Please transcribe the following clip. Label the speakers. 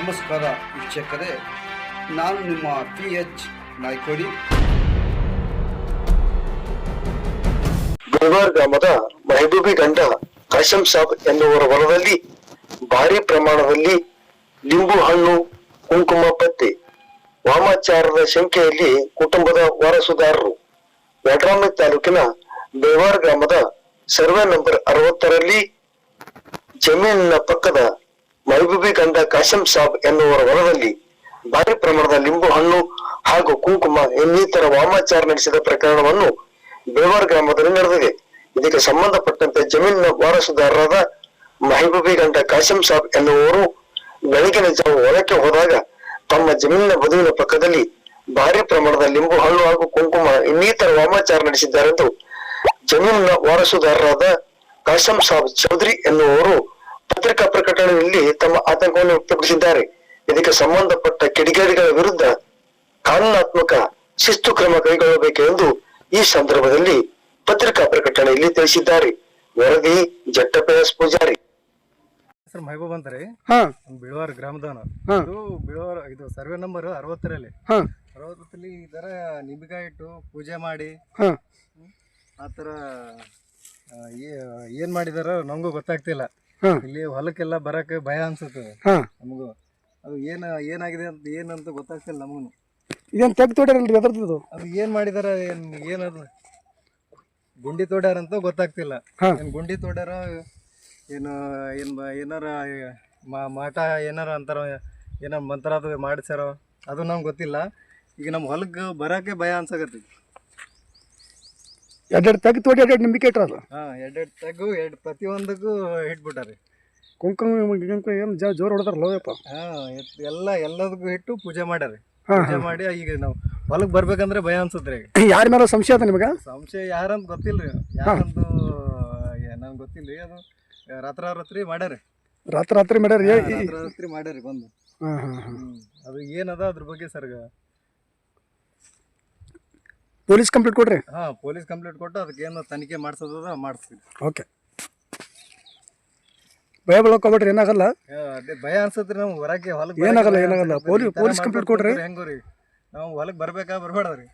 Speaker 1: ನಮಸ್ಕಾರ ವೀಕ್ಷಕರೇ, ನಾನು ನಿಮ್ಮ ಪಿ ಎಚ್ ನಾಯ್ಕೋಡಿ.
Speaker 2: ಗುಲ್ಬರ್ಗ ಗ್ರಾಮದ ಮೆಹಬೂಬಿ ಗಂಡ ಕಾಶಂ ಸಾಬ್ ಎನ್ನುವರ ಹೊಲದಲ್ಲಿ ಭಾರಿ ಪ್ರಮಾಣದಲ್ಲಿ ಲಿಂಬು ಹಣ್ಣು, ಕುಂಕುಮ ಪತ್ತೆ, ವಾಮಾಚಾರದ ಶಂಕೆಯಲ್ಲಿ ಕುಟುಂಬದ ವಾರಸುದಾರರು. ಯಡ್ರಾಮಿ ತಾಲೂಕಿನ ಬೇವಾರ್ ಗ್ರಾಮದ ಸರ್ವೆ ನಂಬರ್ ಅರವತ್ತರಲ್ಲಿ ಜಮೀನಿನ ಪಕ್ಕದ ಮಹಬೂಬಿ ಗಂಧ ಕಾಶಂ ಸಾಬ್ ಎನ್ನುವರ ಹೊಲದಲ್ಲಿ ಭಾರಿ ಪ್ರಮಾಣದ ಲಿಂಬು ಹಣ್ಣು ಹಾಗೂ ಕುಂಕುಮ ಇನ್ನಿತರ ವಾಮಾಚಾರ ನಡೆಸಿದ ಪ್ರಕರಣವನ್ನು ಬೇವಾರ್ ಗ್ರಾಮದಲ್ಲಿ ನಡೆದಿದೆ. ಇದಕ್ಕೆ ಸಂಬಂಧಪಟ್ಟಂತೆ ಜಮೀನಿನ ವಾರಸುದಾರರಾದ ಮಹಬೂಬಿ ಗಂಡ ಕಾಶಂ ಸಾಬ್ ಎನ್ನುವರು ಬೆಳಗಿನ ಜಾವ ಹೊಲಕ್ಕೆ ಹೋದಾಗ ತಮ್ಮ ಜಮೀನಿನ ಬದುವಿನ ಪಕ್ಕದಲ್ಲಿ ಭಾರಿ ಪ್ರಮಾಣದ ಲಿಂಬು ಹಣ್ಣು ಹಾಗೂ ಕುಂಕುಮ ಇನ್ನಿತರ ವಾಮಾಚಾರ ನಡೆಸಿದ್ದಾರೆಂದು ಜಮೀನಿನ ವಾರಸುದಾರರಾದ ಕಾಶಂ ಸಾಬ್ ಚೌಧರಿ ಎನ್ನುವವರು ಇಲ್ಲಿ ತಮ್ಮ ಆತಂಕವನ್ನು ವ್ಯಕ್ತಪಡಿಸಿದ್ದಾರೆ. ಇದಕ್ಕೆ ಸಂಬಂಧಪಟ್ಟ ಕಿಡಿಗೇಡಿಗಳ ವಿರುದ್ಧ ಕಾನೂನಾತ್ಮಕ ಶಿಸ್ತು ಕ್ರಮ ಕೈಗೊಳ್ಳಬೇಕು ಎಂದು ಈ ಸಂದರ್ಭದಲ್ಲಿ ಪತ್ರಿಕಾ ಪ್ರಕಟಣೆಯಲ್ಲಿ ತಿಳಿಸಿದ್ದಾರೆ. ವರದಿ ಜಟ್ಟಪ್ಪ ಪೂಜಾರಿ.
Speaker 3: ಹೆಸರು ಮಹಬೂಬ್ ಅಂತಾರೆ
Speaker 4: ಹಾ.
Speaker 3: ಬಿಳವಾರ
Speaker 4: ಗ್ರಾಮದಾನ
Speaker 3: ಇದು ಬಿಳವಾರ ಇದು ಸರ್ವೆ ನಂಬರ್ ಅರವತ್ತರಲ್ಲಿ
Speaker 4: ಹಾ.
Speaker 3: ಅರವತ್ತರಲ್ಲಿ ಈ ಥರ ನಿಂಬಿಕಾಯಿ ಇಟ್ಟು ಪೂಜೆ ಮಾಡಿ
Speaker 4: ಆತರ
Speaker 3: ಆ ಥರ ಏನು ಮಾಡಿದಾರ ನಮಗೂ ಗೊತ್ತಾಗ್ತಿಲ್ಲ. ಇಲ್ಲಿ ಹೊಲಕ್ಕೆಲ್ಲ ಬರಕ್ಕೆ ಭಯ ಅನ್ಸುತ್ತದೆ ನಮಗೂ ಅದು ಏನು ಏನಾಗಿದೆ ಅಂತ ಏನಂತ ಗೊತ್ತಾಗ್ತಿಲ್ಲ ನಮಗೂ.
Speaker 4: ಇದೇನು ತೆಗ್ ತೋಡ್ಯಾರಲ್ರಿ ಅದರದ್ದು?
Speaker 3: ಅದು ಏನು ಮಾಡಿದಾರ ಏನು ಏನದು ಗುಂಡಿ ತೋಡ್ಯಾರಂತ ಗೊತ್ತಾಗ್ತಿಲ್ಲ.
Speaker 4: ಹಾ.
Speaker 3: ಏನು ಗುಂಡಿ ತೋಡ್ಯಾರ ಏನು ಏನು ಏನಾರ ಮಾಟ ಏನಾರ ಅಂತಾರ ಏನಾರ ಮಂತ್ರ ಅದು ಮಾಡಿಸ್ಯಾರೋ ಅದು ನಮ್ಗೆ ಗೊತ್ತಿಲ್ಲ. ಈಗ ನಮ್ಮ ಹೊಲಕ್ಕೆ ಬರಕ್ಕೆ ಭಯ ಅನ್ಸಕತ್ತಿ.
Speaker 4: ಎರಡೆರಡು ತೆಗ್ದು ತೋಡಿ ಎರಡೆರಡು ನಿಂಬಿಕೆ ಇಟ್ರಲ್ಲ.
Speaker 3: ಹಾ ಎರಡೆರಡು ತೆಗು ಎರಡು ಪ್ರತಿಯೊಂದಕ್ಕೂ ಇಟ್ಬಿಟ್ಟಾರೆ
Speaker 4: ಕುಂಕುಮ ಗಿಂಕುಮ ಏನು ಜ ಜೋರು ಹೊಡೆದಾರಲ್ಲ
Speaker 3: ಹಾಂ ಎಲ್ಲ ಎಲ್ಲದಕ್ಕೂ ಇಟ್ಟು ಪೂಜೆ ಮಾಡ್ಯಾರ.
Speaker 4: ಹಾ,
Speaker 3: ಪೂಜೆ ಮಾಡಿ ಈಗ ನಾವು ಹೊಲಕ್ ಬರ್ಬೇಕಂದ್ರೆ ಭಯ ಅನ್ಸುತ್ತೆ ರೀ
Speaker 4: ಯಾರ ಮೇಲೆ ಸಂಶಯ ಅದ ನಿಮಗೆ?
Speaker 3: ಸಂಶಯ ಯಾರಂತ ಗೊತ್ತಿಲ್ಲ ರೀ ಯಾರಂದು ನಂಗೆ ಗೊತ್ತಿಲ್ಲ ರೀ ಅದು ರಾತ್ರಿ ಮಾಡ್ಯಾರ.
Speaker 4: ರಾತ್ರಿ ರಾತ್ರಿ ಮಾಡ್ಯಾರ ಈ-
Speaker 3: ರಾತ್ರಿ ಮಾಡ್ಯಾರಿ ಬಂದು.
Speaker 4: ಹಾ ಹಾ ಹಾ.
Speaker 3: ಹ್ಮ್. ಅದು ಏನದ ಅದ್ರ ಬಗ್ಗೆ ಸರ್
Speaker 4: ಪೊಲೀಸ್ ಕಂಪ್ಲೀಟ್ ಕೊಡ್ರಿ.
Speaker 3: ಹಾ ಪೊಲೀಸ್ ಕಂಪ್ಲೀಟ್ ಕೊಟ್ಟು ಅದಕ್ಕೆ ಏನು ತನಿಖೆ ಮಾಡಿಸೋದ ಮಾಡಿಸ್ತೀವಿ.
Speaker 4: ಓಕೆ. ಭಯ ಬೀಳಕೋಬೇಡ್ರಿ ಏನಾಗಲ್ಲ.
Speaker 3: ಅದೇ ಭಯ ಅನ್ಸತ್ರಿ ನಮ್ಗೆ ಹೊರಗೆ ಹೊಲಕ್ಕೆ
Speaker 4: ಏನಾಗಲ್ಲ, ಏನಾಗಲ್ಲ. ಪೊಲೀಸ್- ಕಂಪ್ಲೀಟ್ ಕಂಪ್ಲೇಂಟ್ ಕೊಡ್ರಿ.
Speaker 3: ಹೆಂಗೋ ರೀ. ನಾವು ಹೊಲಕ್ಕೆ ಬರ್ಬೇಕಾ ಬರ್ಬೇಡ್ರಿ